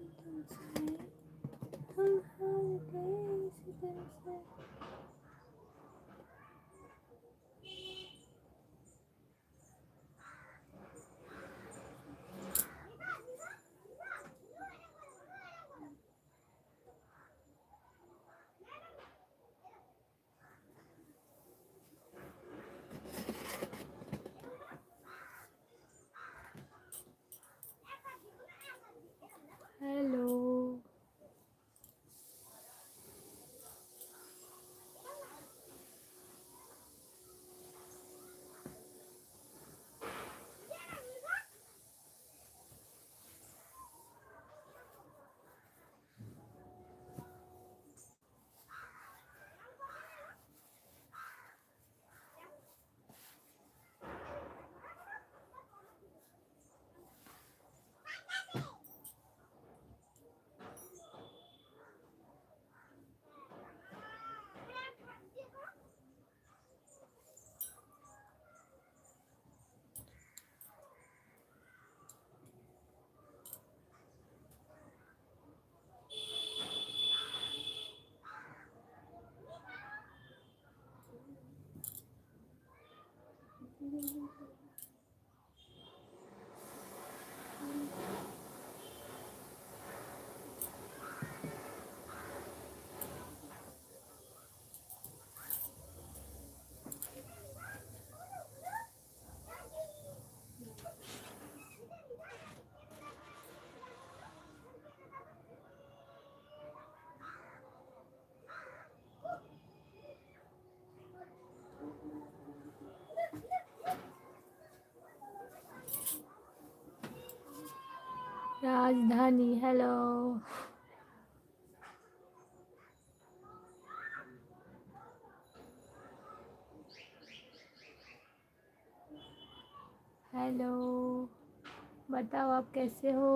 Hello রাজধানী hello hello बताओ आप कैसे हो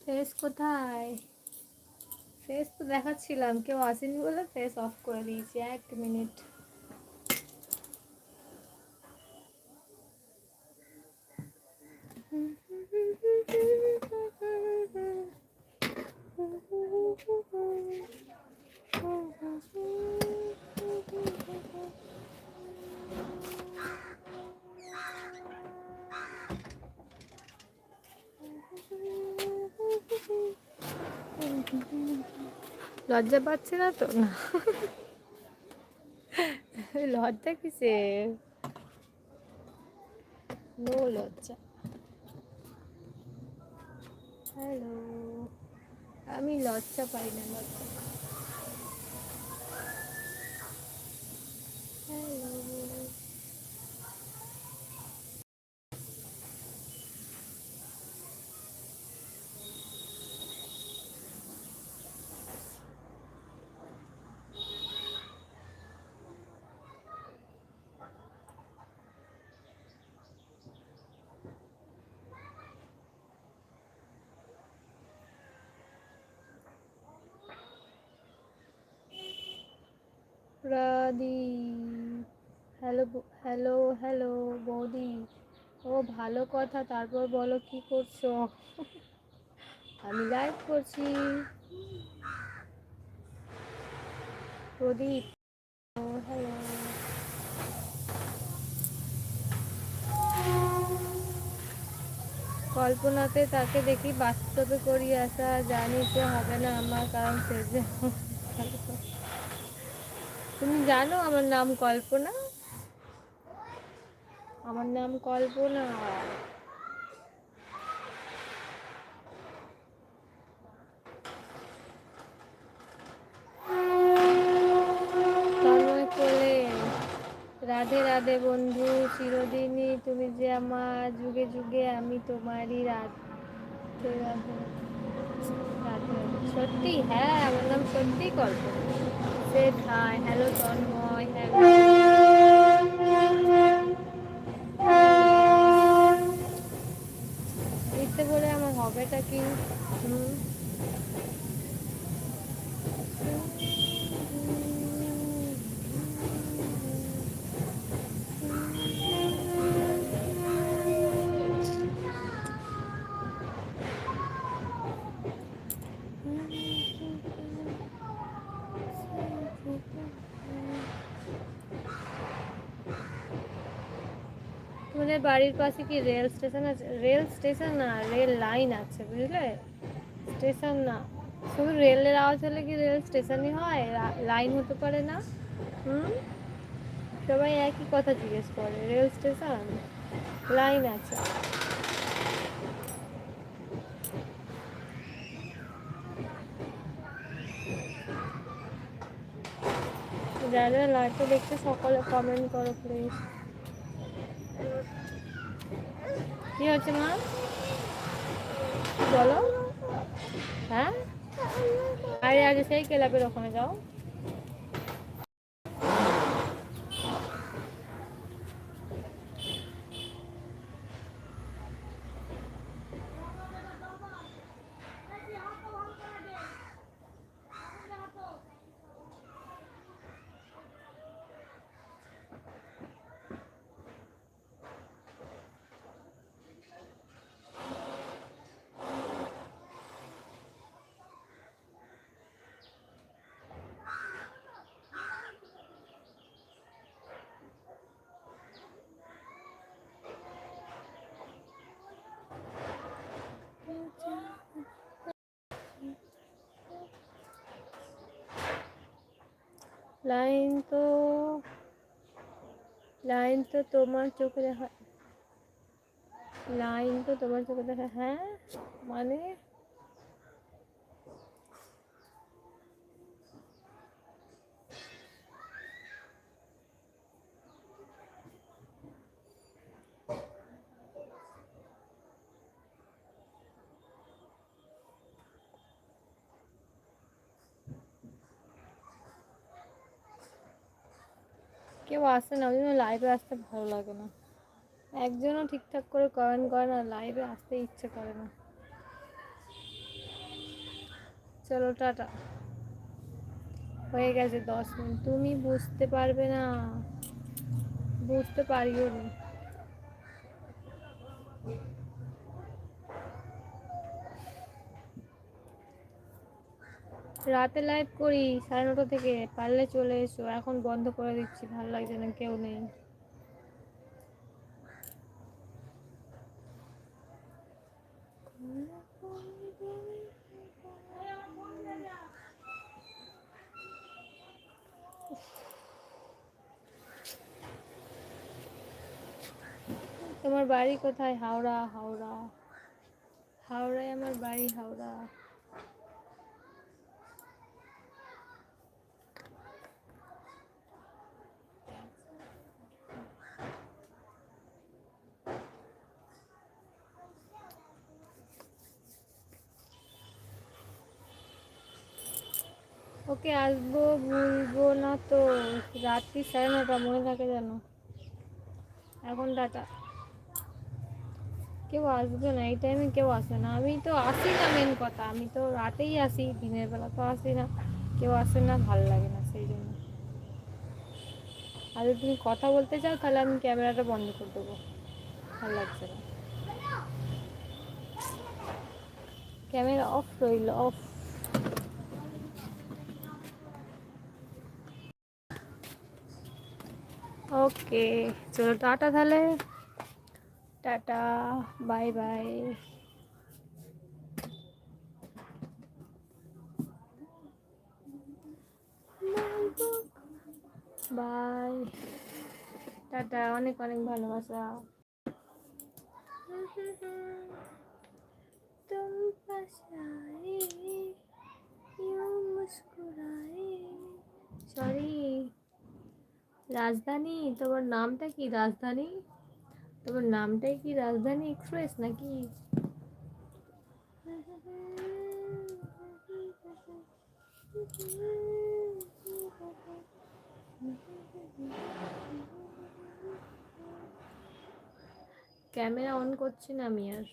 ফেস কোথায় ফেস তো দেখাচ্ছিলাম কেউ আসেনি বলে ফেস অফ করে দিয়েছি এক মিনিট লজ্জা পাচ্ছে না তো? না লজ্জা কিসে? নো লজ্জা। হ্যালো আমি লজ্জা পাই না, লজ্জা। প্রদীপ হ্যালো হ্যালো হ্যালো বৌদি। ও, ভালো কথা। তারপর বলো কি করছ? আমি লাইভ করছি। প্রদীপ। হ্যালো। কল্পনাতে তাকে দেখি বাস্তবে করি আসা জানি যে হবে না আমার, কারণ সে যে তুমি জানো আমার নাম কল্পনা? আমার নাম কল্পনা। রাধে রাধে বন্ধু, চিরদিনই তুমি যে আমার যুগে যুগে আমি তোমারই রাধে রাধে। সত্যি? হ্যাঁ আমার নাম সত্যি কল্পনা। সে হাই হ্যালো তন্ময় হ্যালো ইচ্ছে করে আমার হবেটা কি? হুম। আমাদের বাড়ির পাশে কি রেল স্টেশন আছে? রেল স্টেশন না, রেল লাইন আছে, বুঝলে? স্টেশন না। শুধু রেলের আওয়াজ হলে কি রেল স্টেশনই হয়? লাইন হতে পারে না। হুম? সবাই একই কথা জিজ্ঞেস করে, রেল স্টেশন? লাইন আছে। যারা লাইভটা দেখতে সকলে কমেন্ট করো প্লিজ কি হচ্ছে মা? বলো হ্যাঁ? আরে আগে সেই ক্লাবের ওখানে যাও। লাইন তো লাইন তো তোমার চোখে দেখা লাইন তো তোমার চোখে দেখা হ্যাঁ? মানে? কেউ আসে না, ওই জন্য লাইভে আসতে ভালো লাগে না। একজনও ঠিকঠাক করে কমেন্ট করে না লাইভে আসতে ইচ্ছে করে না। চলো, টাটা। হয়ে গেছে দশ মিনিট। তুমি বুঝতে পারবে না। বুঝতে পারিও নি। রাতে লাইভ করি, সাড়ে নটা থেকে, পারলে চলে এসো, এখন বন্ধ করে দিচ্ছি, ভালো লাগছে না, কেউ নেই। তোমার বাড়ি কোথায়? হাওড়া হাওড়া। হাওড়ায় আমার বাড়ি, হাওড়া। ওকে আসব ভুলবো না তো। রাত্রি সাড়ে নটা মনে থাকে যেন। এখন টাটা। কেউ আসবে না, এই টাইমে কেউ আসে না। আমি তো আসি না মেন কথা। আমি তো রাতেই আসি, দিনের বেলা তো আসি না। কেউ আসে না, ভালো লাগে না সেই জন্য। আর যদি তুমি কথা বলতে চাও, তাহলে আমি ক্যামেরাটা বন্ধ করে দেবো। ভালো লাগছে না। ক্যামেরা অফ রইল অফ ওকে চলো টাটা তাহলে tata bye bye bye tata অনেক অনেক ভালোবাসা तुम पास आए यूं मुस्कुराए সরি রাজধানী? তোমার নামটা কি রাজধানী? তোমার নামটাই কি রাজধানী এক্সপ্রেস নাকি? ক্যামেরা অন করছি না আমি আর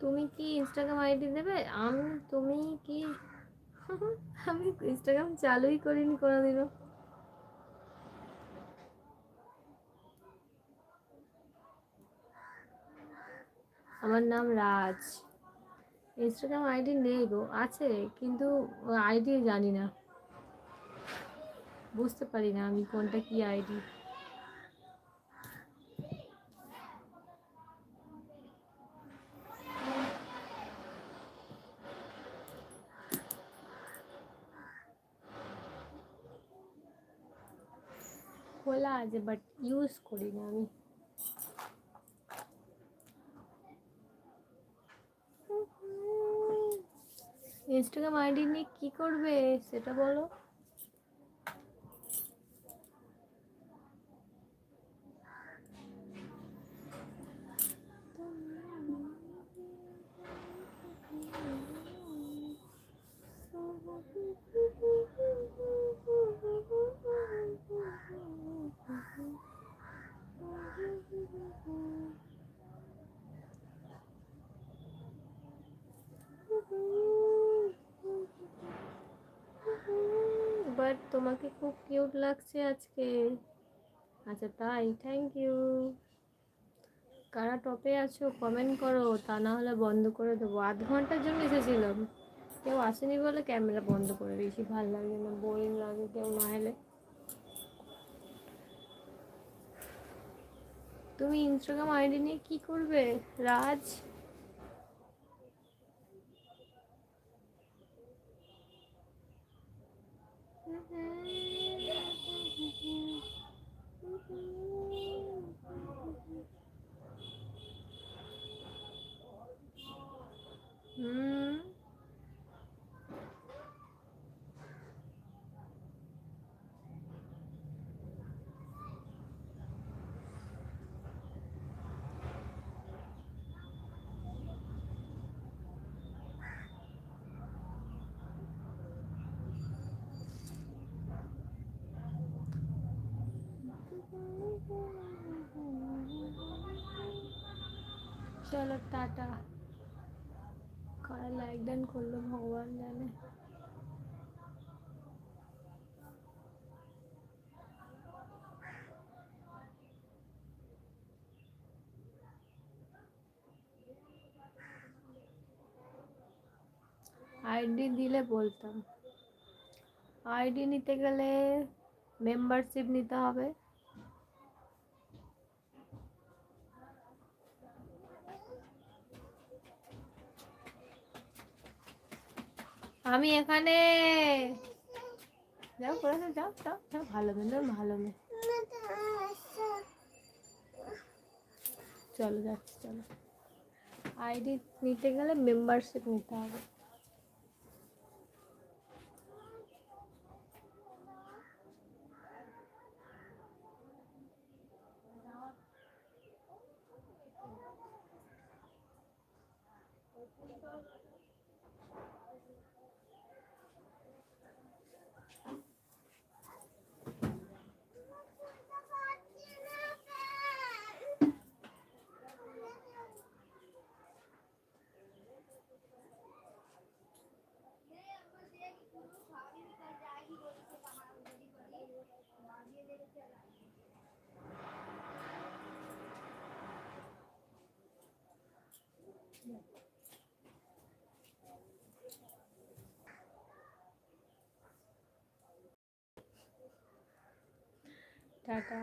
তুমি কি ইনস্টাগ্রাম আইডি দেবে? আমি, তুমি কি? আমি ইনস্টাগ্রাম চালুই করিনি কোনোদিনও। আমার নাম রাজ। ইনস্টাগ্রাম আইডি নেই গো, আছে, কিন্তু আইডি জানি না। বুঝতে পারি না আমি কোনটা কি আইডি আছে বাট ইউজ করি না আমি ইনস্টাগ্রাম আইডি নিয়ে কী করবে সেটা বলো। বাট তোমাকে খুব কিউট লাগছে আজকে। আচ্ছা তাই। থ্যাংক ইউ কারা টপে আছো কমেন্ট করো। তা না হলে বন্ধ করে দেবো। আধ ঘণ্টার জন্য এসেছিলাম। কেউ আসেনি বলে ক্যামেরা বন্ধ করে দিয়েছি। ভালো লাগে না বোরিং লাগে কেউ না এলে। তুমি ইনস্টাগ্রাম আইডি নিয়ে কি করবে রাজ? হুম। চলো, টাটা। কারা লাইক ডান করল ভগবান জানে। আইডি দিলে বলতাম। আইডি নিতে গেলে মেম্বারশিপ নিতে হবে। আমি এখানে যাও করে যাও যাও যাও। ভালো মেয়ে ভালো মেয়ে। চলো, যাচ্ছি, চলো। আইডি নিতে গেলে মেম্বারশিপ নিতে হবে। টাটা